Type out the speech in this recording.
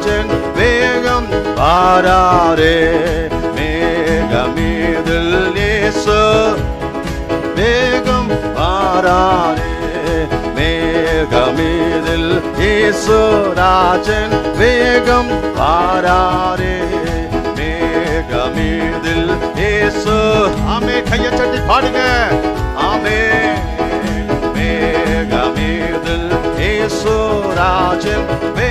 ராஜன் வேகம் பாராரே மேகமேதில் நேசு. வேகம் பாராரே மேகமேதில் இயேசு ராஜன் வேகம் பாராரே மேகமேதில் இயேசு ஆமே கையை தட்டி பாடுங்க. ஆமே மேகமேதில் இயேசு ராஜன் வே